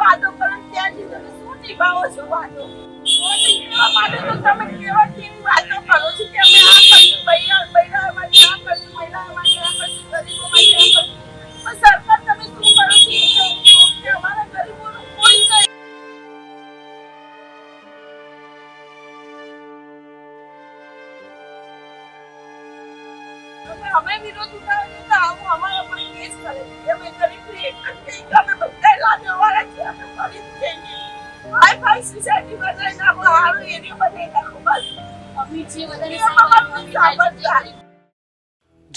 વાતો કરો ત્યાં ત્યાંથી તમે શું નિભાવો છો વાતો? તો તમે અમે વિરોધ ઉઠાવીએ તો આવું, અમારા પર કરે. અમે ગરીબ અમે બધા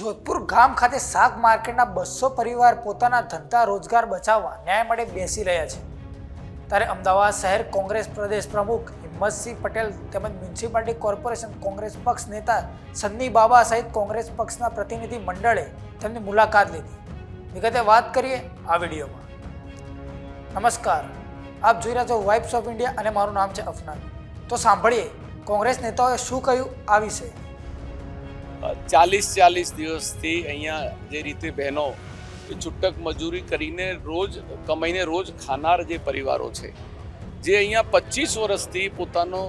જોધપુર ગામ ખાતે શાક માર્કેટના બસો પરિવાર પોતાના ધંધા રોજગાર બચાવવા ન્યાય માટે બેસી રહ્યા છે. ત્યારે અમદાવાદ શહેર કોંગ્રેસ પ્રદેશ પ્રમુખ હિંમતસિંહ પટેલ તેમજ મ્યુનિસિપાલિટી કોર્પોરેશન કોંગ્રેસ પક્ષ નેતા સન્ની બાબા સહિત કોંગ્રેસ પક્ષના પ્રતિનિધિ મંડળે તેમની મુલાકાત લીધી. વિગતે વાત કરીએ આ વિડીયોમાં. નમસ્કાર. આપ જોઈ રહ્યા છો વાઇબ્સ ઓફ ઇન્ડિયા અને મારું નામ છે અફનાન. તો સાંભળીએ, કોંગ્રેસ નેતાઓએ શું કહ્યું આ વિશે? ચાલીસ ચાલીસ દિવસથી અહીંયા જે રીતે બહેનો છૂટક મજૂરી કરીને રોજ કમાઈને રોજ ખાનાર જે પરિવારો છે, જે અહીંયા પચીસ વર્ષથી પોતાનો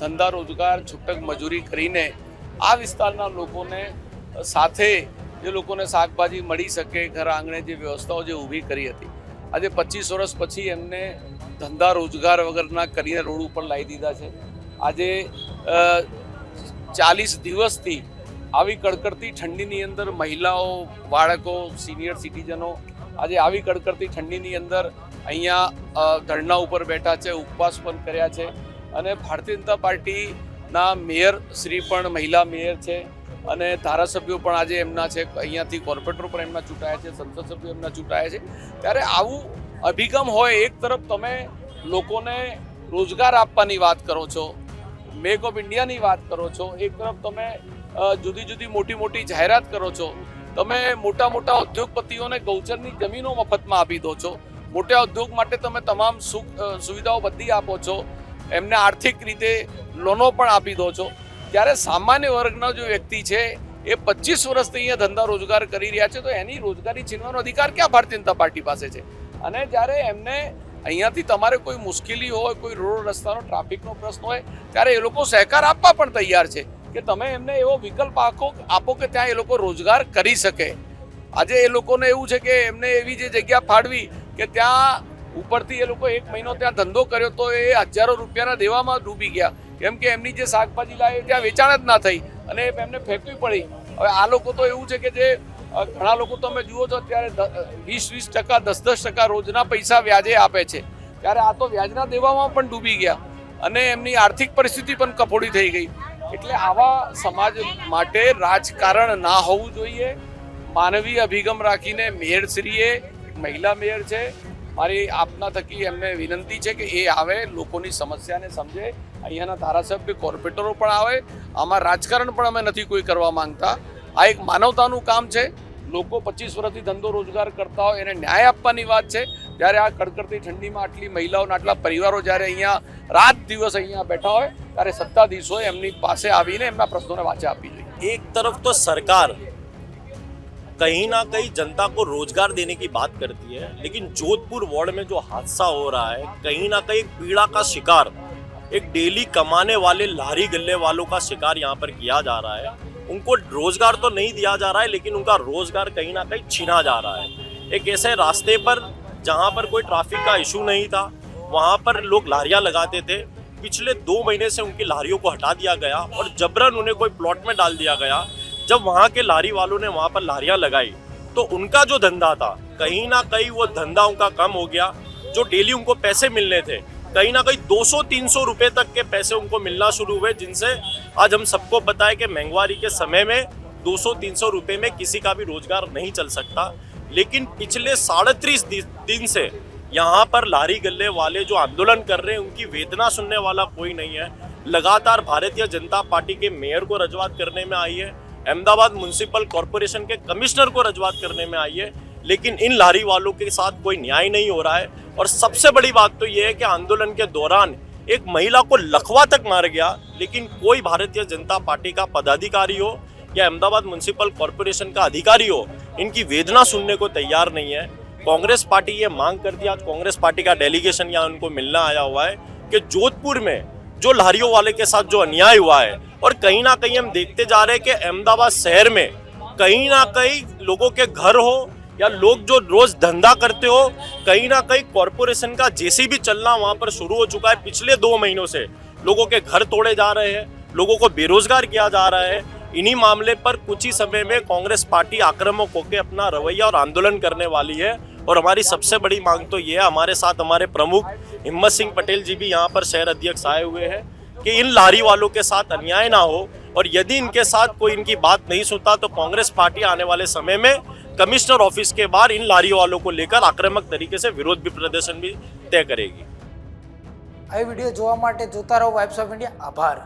ધંધા રોજગાર છૂટક મજૂરી કરીને આ વિસ્તારના લોકોને સાથે જે લોકોને શાકભાજી મળી શકે, ઘર આંગણે જે વ્યવસ્થાઓ જે ઊભી કરી હતી આજે પચીસ વર્ષ પછી એમને ધંધા રોજગાર વગરના કરીને રોડ ઉપર લાવી દીધા છે. આજે ચાલીસ દિવસથી આવી કડકડતી ઠંડીની અંદર મહિલાઓ, બાળકો, સિનિયર સિટીઝનો આજે આવી કડકડતી ઠંડીની અંદર અહીંયા ધરણા ઉપર બેઠા છે, ઉપવાસ પણ કર્યા છે. અને ભારતીય જનતા પાર્ટીના મેયર શ્રી પણ મહિલા મેયર છે. અને ધારાસભ્યો પણ આજે એમના છે, અહીંયાથી કોર્પોરેટરો પણ એમના ચૂંટાયા છે સંસદ સભ્યો એમના ચૂંટાયા છે. ત્યારે આવું અભિગમ હોય એક તરફ તમે લોકોને રોજગાર આપવાની વાત કરો છો મેક ઓફ ઇન્ડિયાની વાત કરો છો, એક તરફ તમે જુદી જુદી મોટી મોટી જાહેરાત કરો છો. તમે મોટા મોટા ઉદ્યોગપતિઓને ગૌચરની જમીનો મફતમાં આપી દો છો. મોટા ઉદ્યોગ માટે તમે તમામ સુખ સુવિધાઓ બધી આપો છો. એમને આર્થિક રીતે લોનો પણ આપી દો છો. ત્યારે સામાન્ય વર્ગનો જે વ્યક્તિ છે, એ પચીસ વર્ષથી અહીંયા ધંધા રોજગાર કરી રહ્યા છે, તો એની રોજગારી છીનવાનો અધિકાર ક્યાં ભારતીય જનતા પાર્ટી પાસે છે? અને જ્યારે એમને અહીંયાથી તમારે કોઈ મુશ્કેલી હોય, કોઈ રોડ રસ્તાનો, ટ્રાફિકનો પ્રશ્ન હોય, ત્યારે એ લોકો સહકાર આપવા પણ તૈયાર છે કે તમે એમને એવો વિકલ્પ આપો આપો કે ત્યાં એ લોકો રોજગાર કરી શકે. આજે એ લોકોને એવું છે કે એમને એવી જે જગ્યા ફાળવી કે ત્યાં ઉપરથી એ લોકો એક મહિનો ત્યાં ધંધો કર્યો તો એ હજારો રૂપિયાના દેવામાં ડૂબી ગયા. કેમ કે એમની જે શાકભાજી લાવી ત્યાં વેચાણ જ ના થઈ અને એમને ફેંકવી પડી. હવે આ લોકો તો એવું છે કે જે ઘણા લોકો તમે જુઓ છો અત્યારે વીસ વીસ ટકા દસ દસ ટકા રોજના પૈસા વ્યાજે આપે છે. ત્યારે આ તો વ્યાજના દેવામાં પણ ડૂબી ગયા અને એમની આર્થિક પરિસ્થિતિ પણ કફોડી થઈ ગઈ. એટલે આવા સમાજ માટે રાજકારણ ના હોવું જોઈએ. માનવીય અભિગમ રાખીને મેયરશ્રીએ મહિલા મેયર છે. મારી આપના થકી એમને વિનંતી છે કે એ આવે, લોકોની સમસ્યાને સમજે અહીંયાના ધારાસભ્ય કોર્પોરેટરો પણ આવે આમાં રાજકારણ પણ અમે નથી કોઈ કરવા માંગતા આ એક માનવતાનું કામ છે લોકો પચીસ વર્ષથી ધંધો રોજગાર કરતા હોય એને ન્યાય આપવાની વાત છે જ્યારે આ કડકડતી ઠંડીમાં આટલી મહિલાઓના આટલા પરિવારો જ્યારે અહીંયા રાત દિવસ અહીંયા બેઠા હોય ત્યારે સત્તાધીશોએ એમની પાસે આવીને એમના પ્રશ્નોને વાચા આપવી જોઈએ एक तरफ तो सरकार कहीं ना कहीं जनता को रोजगार देने की बात करती है लेकिन जोधपुर वार्ड में जो हादसा हो रहा है कहीं ना कहीं एक पीड़ा का शिकार एक डेली कमाने वाले लारी गल्ले वालों का शिकार यहाँ पर किया जा रहा है। उनको रोज़गार तो नहीं दिया जा रहा है, लेकिन उनका रोज़गार कहीं ना कहीं छीना जा रहा है। एक ऐसे रास्ते पर जहाँ पर कोई ट्रैफ़िक का इशू नहीं था, वहाँ पर लोग लारियाँ लगाते थे। पिछले दो महीने से उनकी लारियों को हटा दिया गया और जबरन उन्हें कोई प्लॉट में डाल दिया गया। जब वहाँ के लारी वालों ने वहाँ पर लारियाँ लगाई तो उनका जो धंधा था, कहीं ना कहीं वो धंधा उनका कम हो गया, जो डेली उनको पैसे मिलने थे। कहीं ना कहीं 200-300 रुपए तक के पैसे उनको मिलना शुरू हुए, जिनसे आज हम सबको पता है कि महँगाई के समय में 200-300 रुपए में किसी का भी रोज़गार नहीं चल सकता। लेकिन पिछले साढ़े तीस दिन से यहाँ पर लारी गल्ले वाले जो आंदोलन कर रहे हैं, उनकी वेदना सुनने वाला कोई नहीं है। लगातार भारतीय जनता पार्टी के मेयर को रजूआत करने में आई है, अहमदाबाद म्यूनसिपल कॉरपोरेशन के कमिश्नर को रजूआत करने में आई है। लेकिन इन लारी वालों के साथ कोई न्याय नहीं हो रहा है। और सबसे बड़ी बात तो ये है कि आंदोलन के दौरान एक महिला को लखवा तक मार गया, लेकिन कोई भारतीय जनता पार्टी का पदाधिकारी हो या अहमदाबाद म्यूनसिपल कॉरपोरेशन का अधिकारी हो, इनकी वेदना सुनने को तैयार नहीं है। कांग्रेस पार्टी ये मांग करती है आज कांग्रेस पार्टी का डेलीगेशन यहाँ उनको मिलना आया हुआ है कि जोधपुर में जो लारियों वाले के साथ जो अन्याय हुआ है, और कहीं ना कहीं हम देखते जा रहे हैं कि अहमदाबाद शहर में कहीं ना कहीं लोगों के घर हो या लोग जो रोज धंधा करते हो, कहीं ना कहीं कॉरपोरेशन का जैसे भी चलना वहाँ पर शुरू हो चुका है पिछले दो महीनों से। लोगों के घर तोड़े जा रहे हैं, लोगों को बेरोजगार किया जा रहा है। इन्हीं मामले पर कुछ ही समय में कांग्रेस पार्टी आक्रामक होकर अपना रवैया और आंदोलन करने वाली है। और हमारी सबसे बड़ी मांग तो ये है, हमारे साथ हमारे प्रमुख हिम्मत सिंह पटेल जी भी यहाँ पर शहर अध्यक्ष आए हुए हैं कि इन लारी वालों के साथ अन्याय ना हो। और यदि इनके साथ कोई इनकी बात नहीं सुनता तो कांग्रेस पार्टी आने वाले समय में कमिश्नर ऑफिस के बाहर इन लारी वालों को लेकर आक्रामक तरीके से विरोध भी प्रदर्शन भी तय करेगी આ વિડીયો જોવા માટે જોતા રહો વાઇબ્સ ઓફ ઇન્ડિયા આભાર